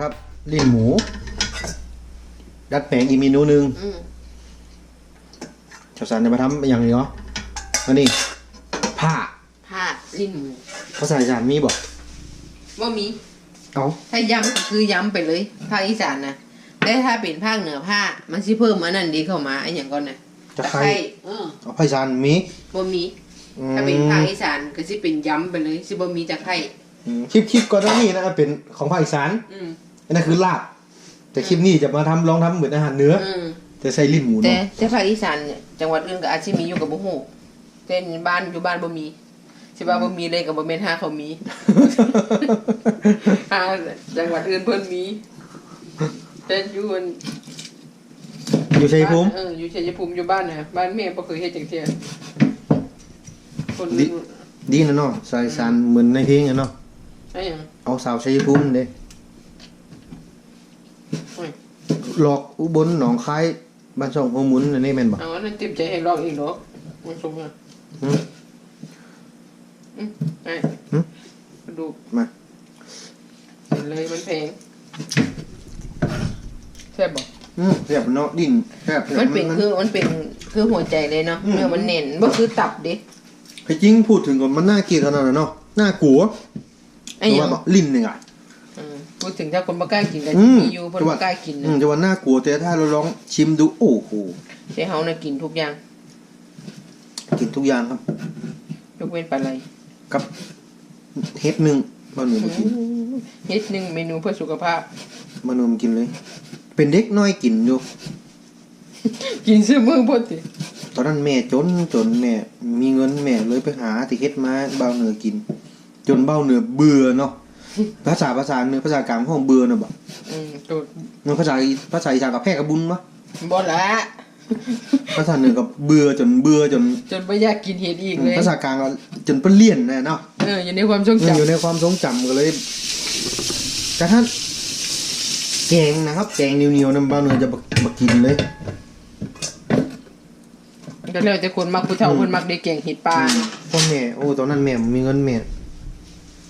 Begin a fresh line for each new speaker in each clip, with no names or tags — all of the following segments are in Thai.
ครับลิ้นหมู ดัดแปลงอีกเมนูหนึ่ง
อืม
ชาวสารจะมาทำอย่างนี้เนาะอันนี้ผ้า
ผ้าลิ้นหมู
ภาษาอีสานมีบ่
ว่ามี
เอา
ถ้าย้ำก็คือย้ำไปเลยภาคอีสานนะแต่ถ้าเป็นภาคเหนือผ้ามันสิเพิ่มอันนั้นดีเข้ามาไอ้อย่างก่อนนะ
จะใคร
เออ
เอาภาษาอีสานมี
บ่มี
อืม
ถ้าเป็นภาคอีสานก็สิเป็นย้ำไปเลยสิบ่มีจากไข่
อืมคลิปคลิปก่อนหน้านี้นะเป็นของภาคอีสาน
อืม
อั นนั้นคือลาบ แต่คลิปนี้จะมาทำลองทำเหมือนอาหารเหนื้อ
อืม
แต่ใส่ลิ้นหมู
แต่
เนาะ
แต่ภาคอีสานเนี่ยจังหวัดอื่นก็อาจสิมีอยู่กับบ่ฮู้แต่บ้านอยู่บ้านบ่มีสิว่าบ่มีเลยก็บ่แม่นหาเขามีหาจังหวัดอื่นเพิ่นมีแต่อยู่อัน
อยู่ชัยภูมิ
เอออยู่ชัยภูมิอยู่บ้านน่ะบ้านแม่บ่เคยเฮ็ดจังเที่ยคน
ดิดีนะเนาะสายสานเหมือนในเพลงอะเนาะ
ไอ้หยัง
เอาสาวชัยภูมิเด้
โอ้ย
หลอกอุบลหนองคายบ้านช่องหัวหมุนอันนี้แม่นบ่
เอาอันนั้นเต็มใจให้ลองอีกเนาะมันส่งมา
หืม
อืมไอ้
หืม
ดู
มา
เห็นเลยมันแพงแซ่บบ่
อืมแซ่บเนาะดิ้นแซ่บ
มันเป็นคือมันเป็นคือหัวใจเลยเนาะ
อืม
เนื้อมันเน่นบ่คือตับเด้
ให้จริงพูดถึงก่อนมันน่าเกลียดขนาดนั้นเนาะน่ากลัว
ไอ้หยัง
แต่ว่าลิ้นเนี่ยอะ
อืม พูดถึงถ้าคนบ่กล้ากินก็
อืม
มีอยู่เพิ่นบ่กล้ากิน
อื
นะ
มจะว่าน่ากลัวแต่ถ้าเราลองชิมดูโอ้โห
แต่เฮาน่ะกินทุกอย่าง
กินทุกอย่างครับ
ยกเว้นปลาไหล
กับเฮ็ดหนึ่งมาหนูมากิน
เฮ็ดหนึงเมนูเพื่อสุขภาพ
มาหนูมากินเลย เป็นเด็กน้อยกินอยู่
กินซื้อมือบ่ติ
ตอนนั้นแม่จนจนแม่ มีเงินแม่เลยไปหาติเฮ็ดมาเบาเหนือกิน จนเบาเหนือเบื่อเนาะ ภาษาภาษาเหนือภาษากลางห้องเบื่อเนาะบ่
อืมตัว
มันภาษาภาษาอีสานกับแพร่กับบุญวะ
บ่ละ
ภาษาเหนือกับเบื่อจนเบื่อจน
จนบ่อยากกินเห็ดอีกเลย
ภาษากลางก็จนเปนเลี่ยนแน่เนาะ
เอออยู่ในความทรง
มัน
จำ
อยู่ในความทรงจำก็เลยกระทั่งแกงนะครับแกงเหนียวๆน้ำบ้านเนือจะบักบักกินเลย
ก็แล้วแต่คนมักผู้เฒ่า
อืม
คนมักได้แกงเห็ดปลา
พ่อแม่โอ้ตอนนั้นแม่มีเงินแม่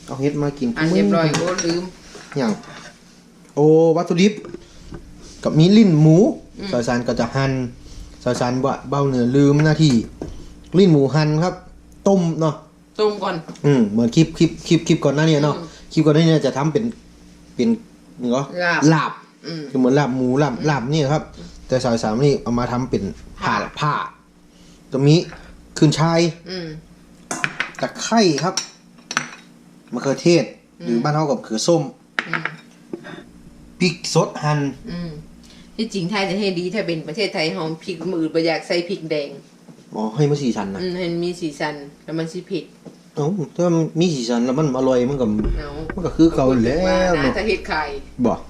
เอาเฮ็ดมากิน
อันเรียบร้อยโอ้ลืม
อย่างโอ้วัตถุดิบกับมีลิ้นหมู
อืม
สายสารก็จะหั่นสายสารบะเบ้าเนื้อลืมหน้าที่ลิ้นหมูหั่นครับ ต้มเนาะ
ต้มก่อน
อืมเหมือนคลิปคลิปคลิปคลิปก่อนหน้านี้เนาะ
อืม
คลิปก่อนหน้านี้จะทำเป็นเป็นเนาะ
ลาบ
ลาบ
อืม
คือเหมือนลาบหมูลาบลาบนี่ครับ แต่สายสามนี่เอามาทำเป็นผ้า
ผ้า
ผ้าตรงนี้ขึ้นชาย
อืม
ตะไคร้ครับ มะเขือเทศ หรือ
ม
บ้านเฮากับเขือส้ม
อืม
พริกสดหั่น
อืมที่จริงไทยจะให้ดีถ้าเป็นประเทศไทยหอมพริกมือบ่อยากใส่พริกแดง
อ๋อให้มาสีสันนะ
อืมให้มันมีสีสันแล้วมันสิเผ็ด
เอ้าถ้ามันมีสีสันแล้วมันอร่อยมันก็
เอา
มันก็คือเก่าอยู่แล้
ว่าวนะ
เนาะ
ถ้าเฮ็ดไข่
บอก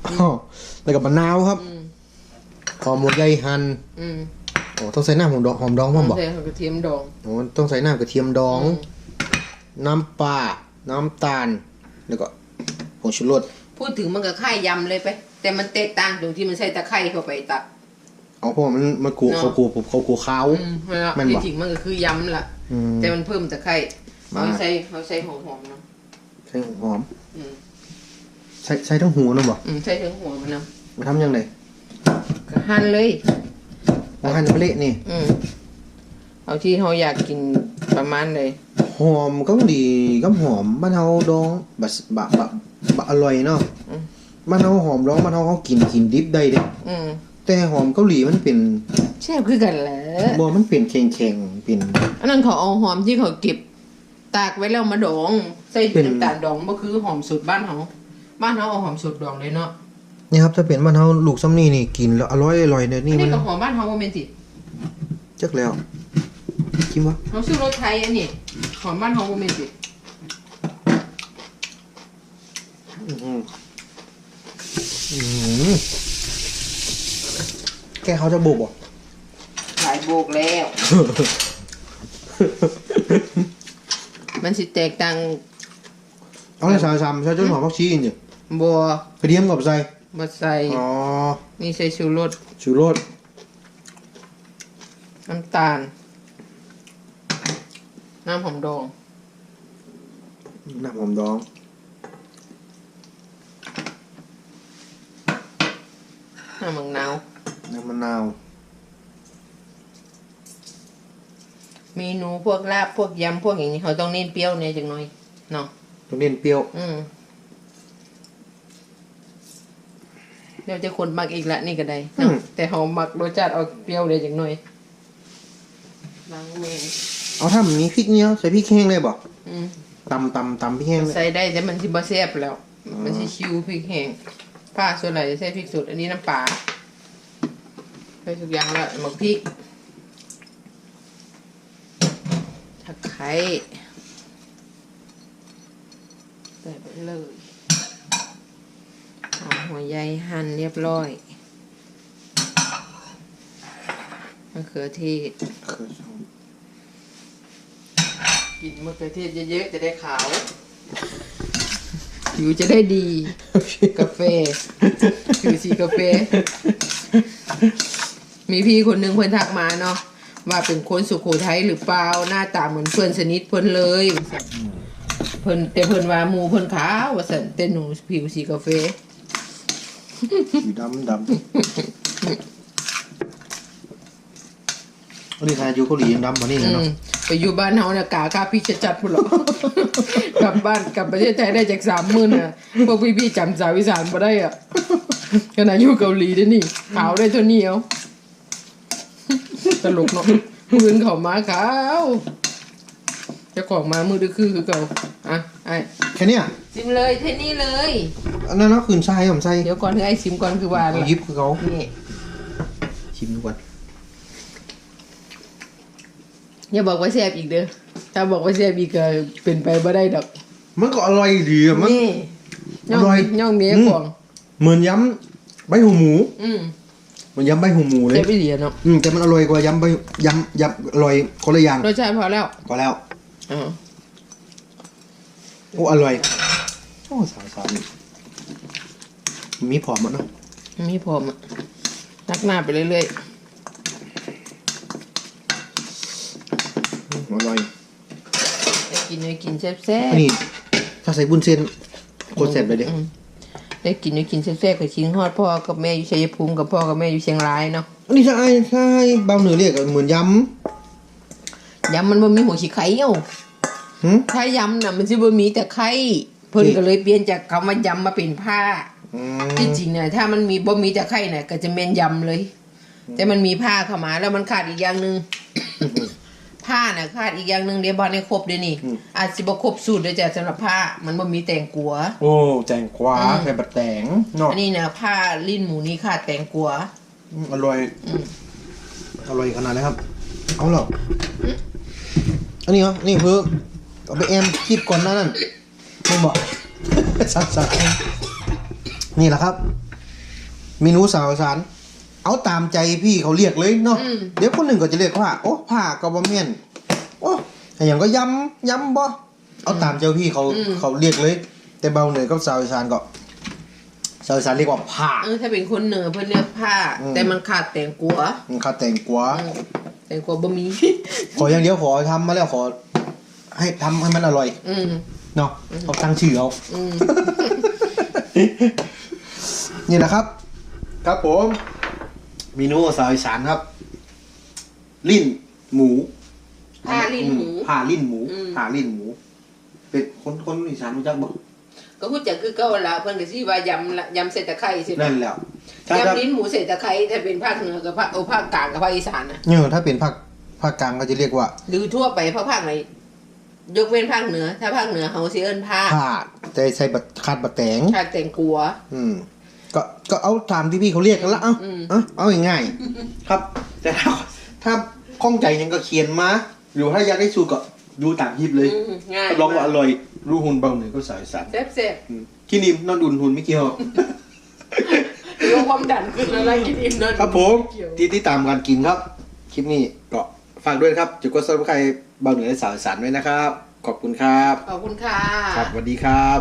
แล้วกับมะนาวครับ
อืม
หอมหัวใหญ่หั่น
อืม
อ๋อต้องใส่น้ำหอมดองหอมดองมั้งบอก
ใส่กระเทียมดอง
อ๋อต้องใส่น้ำกระเทียมดอง
อืม
น้ำปลา น้ำตาล แล้วก็ผงชูรส
พูดถึงมันก็ไข่ยำเลยไป แต่มันแตกต่างตรงที่มันใส่ตะไคร้เข้าไปตัด
เอาเพราะว่ามันมันกลัว
เนาะ
เขากลัวผมเขากลัวเขาว
อืมเวลา
แม่นบ่
ที่จริงมันก็คือยำล่ะ
อืม
แต่มันเพิ่มตะไคร้
มา
เขาใส่เขาใส่หอมๆเนาะ
ใส่หอม
อืม
ใส่ใส่ทั้งหัวนะบอก
อืมใส่ถึงหัวมันเนาะ
มาทำยังไง
ก็หั่นเลย
มาหั่นเละนี่
อืมเอาที่เราอยากกินประมาณเลย
หอมก็ดีก็หอมบ้านเฮาดองบะบะบะบะอร่อยเนาะ
อืม
บ้านเฮาหอมดองบ้านเฮาเขากินกินดิบได้เด้
อืม
แต่หอมเกาหลีมันเป็น
แซ่บคือกันแหละ
บ่มันเป็นแข็งๆเป็น
อันนั้นเขาเอาหอมที่เขาเก็บ ตากไว้แล้วมาดองใส่
เป็น
น้ำตาลดองก็คือหอมสุดบ้านเขาบ้านเขาเอาหอมสุดดองเลยเนาะ
นี่ครับถ้าเป็นบ้านเฮาลูกซ้ำนี่นี่กินแล้วอร่อยอร่อยเนี่ย
อั
นี่
น
มั
นี้
น
ก็หอมบ้านเขาว่าเป็นสิ
จักแล้ว กินวะ
เขาซื้อรถไทยอันนี้หอมบ้านเขาว่าเป็นสิ
อื้อหืออื้อหือแกเขาจะโบกบ่
หลายโบกแล้ว มันสิแตกต่าง
เอาเลยสามสามใช้จนหอมผักชีอินจ้ะ
บัว
กระเทียมกับใส่
มาใส่
อ๋อ
นี่ใส่ชูรส
ชูรส
น้ำตาล น้ำหอมดอง
น้ำหอมดอง
น้ำมังนาว
น้ำมะนาว
เมนูพวกลาบพวกยำพวกอย่างนี้เขาต้องเน้นเปรี้ยวเนี่ยจังหน่อยเนาะ
ต้องเน้นเปรี้ยว
อืมเดี๋ยวจะคนมักอีกละนี่ก็ได้เนาะแต่เขามักรสชาติเอาเปรี้ยวเลยจังหน่อยล้างเมน
เอาถ้ามันมีพริกเนี้ยใส่พริกแห้งเลยบ่
อืม
ตำตำตำพริกแห้งเลย
ใส่ได้แต่มันสิบ่แซ่บแล้ว มันสิชิวพริกแห้งผ้าส่วนไหนจะใส่พริกสดอันนี้น้ำปลาใส่ทุกอย่างแล้วหมกพริกตะไคร้ใส่ไปเลยเอาหัวใยหั่นเรียบร้อยมะเขือเทศ กินมะเขือเทศเยอะๆจะได้ขาวผิวจะได้ดี กาแฟผิวสีกาแฟ มีพี่คนหนึ่งเพื่อนทักมาเนาะว่าเป็นคนสุโขทัยหรือเปล่าหน้าตาเหมือนเพื่อนสนิทเพื่อนเลย เพื่อนแต่เพื่อนว่าหมูเพื่อนขาวว่าสันแต่หนูผิวสีกาแฟ
สีดำดำอั นนี้ทายอยู่เกาหลียังดำกว่านี่
อื
เลยเนาะ
มไปอยู่บ้านเฮาเนี่ยกาค่าพี่จะจัดพุ่นหรอกกลับบ้านกลับประเทศไทยได้จากสามหมื่นอะพวกพี่ๆจำสาวอีสานมาได้อะขนาดอยู่เกาหลีด้วยนี่ขาวได้เท่านี้เอาตลกเนาะมือนเขามาขาวเจะของมามือดื้อคือคือเก่าอะไอ้
แค่เนี้ย
ซิมเลยเท่นี้เลย
อันนั้นเนาะขืนทรายผมใส่
เดี๋ยวก่อนให้ไอ้ซิมก่อนคือว่า
เอา
ล่ะ
ยิบคือเขา
นี่
ชิมดูก่อน
อย่าบอกว่าแซ่บอีกเด้อถ้าบอกว่าแซ่บอีกก็เป็นไปบ่ได้ดอก
มันก็อร่อยดีอะมัน
นี่ย่อง
อร่อย
ย่องเมีย
อืม
ของ
เหมือนยำใบหูหมู
อืม
เหมือนยำใบหูหมูเล
เจ็
ย
บไปเหรียญเนาะ
อืมแต่มันอร่อยกว่ายำใบยำยำอร่อยคนละอย่าง
รสชาติพอแล้ว
ก็แล้ว
อ๋อ
โอ้อร่อยโอ้สาวสาวนี่มีผอมอะเนาะ
มีผมอะตักหน้าไปเรื่อย
อื อร่อย
ๆได้กินได้กินแซ่บ
อันนี้ถ้าใส่บุญเส้นโคตรแซ่บเลยเด้
อืมได้กินได้กินแซ่บๆกับชิ้นฮอดพ่อกับแม่อยู่ชัยภูมิกับพ่อกับแม่อยู่เชียงรายเนาะ
อันนี้ใช่ใช่เบาเหนือเรียกเหมือนย
ยำมันบ่มีหัวฉีไข่เอ้าำ
หืม
ถ้ายำน่ะมันสิบ่มีแต่ไข่เพิ่น
นี่
ก็เลยเปลี่ยนจากคำว่ายำมาเป็นผ้า
อื
ที่
ม
จริงเนี่ยถ้ามันมีบ่มีแต่ไข่น่ะก็จะแม่นยำเลย แต่มันมีผ้าเข้ามาแล้วมันขาดอีกอย่างหนึง ผ้าน่ะขาดอีกอย่างหนึงเดี๋ยวบ่ได้ครบเด้นี่อาจสิบ่ครบสูตรเด้อจ้ะสำหรับผ้ามันบ่มีแต่งกัว
โอ้แจงกวา
อืม
ใส่บัดแตงเนาะ
อันนี้น่ะผ้าลิ้นหมูนี่ขาดแต่งกัว
อืมอร่อย
อืม
อร่อยขนาดเลยครับ เอาหรออันนี้เหรอนี่คือเอาไปแอมคลิปก่อนหน้านั่นไม่บอก สักสักนี่แหละครับ เมนูสาวสาร เอาตามใจพี่เขาเรียกเลยเนาะ
อืม
เดี๋ยวคนหนึ่งก็จะเรียกว่า โอ้ผ้าก็บ่เมียนโอ้แต่อย่างก็ย้ำย้ำบ่เอาตามเจ้าพี่เขาเขาเรียกเลย แต่เบาเหนือกับสาวอีสานก็สาวอีสานเรียกว่าผ้า
เออถ้าเป็นคนเหนือเพิ่นเรียกผ้า
อืม
แต่มันขาดแต่งกัว
มันขาแต่งกว่า
อืมแต่งกัวบ่มี
ขออย่างเดียวขอทำมาแล้วขอ ให้ทำให้มันอร่อย
อืม
เนาะเขาตั้งชื่อเอา
อืม
นี่แหละครับ ครับผม เมนูสาวอีสานครับ ลิ้นหมู
ผ้าลิ้นหมู
ผ่าลิ้นหมู
อืม
ผ่าลิ้นหมู เป็นคนคนอีสานรู้จักบ่
ก็ฮู้จักคือเก่าละเพิ่นก็สิว่ายำละยำใส่ตะไคร้สิ
นั่นแหล้วถ้าถ้ายำ
ลิ้นหมูใส่ตะไคร้ถ้าเป็นภาคเหนือกับภาคโอภาคกลางกับภาคอีสานน่ะ
เนี่ยถ้าเป็นภาคภาคกลางก็จะเรียกว่า
หรือทั่วไปภาคภาคไหนยกเว้นภาคเหนือ ถ้าภาคเหนือเฮาสิเอิ้นผ้า
ผ่าแต่ใส่บัดคาดบัดแตง
ขาดแต่งกัว
อืม ก็ก็เอาตามที่พี่เขาเรียกกันละเอ้า
อืม
เอาเอาง่ายๆครับ แต่ถ้าถ้าข้องใจยังก็เขียนมา หรือถ้าอยากได้สูตรก็ดูตามคลิปเลย
อืมง่าย
รับรองว่าอร่อย รู้หุ่นเบาหนึ่งก็สายสัน
แซ่บ
อืมกินอิ่มนอนอุ่นหุ่นไม่เกี่ยว
ๆหรือว่าความดันขึ้นแล้วนะกินอิ่มนอน
ครับผม
เกี่ยว
ที่ที่ตามการกินครับ คลิปนี้ก็ฝากด้วยนะครับ จุดกดซับสไครต์เบาเหนือสาวสันไว้นะครับ ขอบคุณครับ
ขอบคุณค่ะ
ครับสวัสดีครับ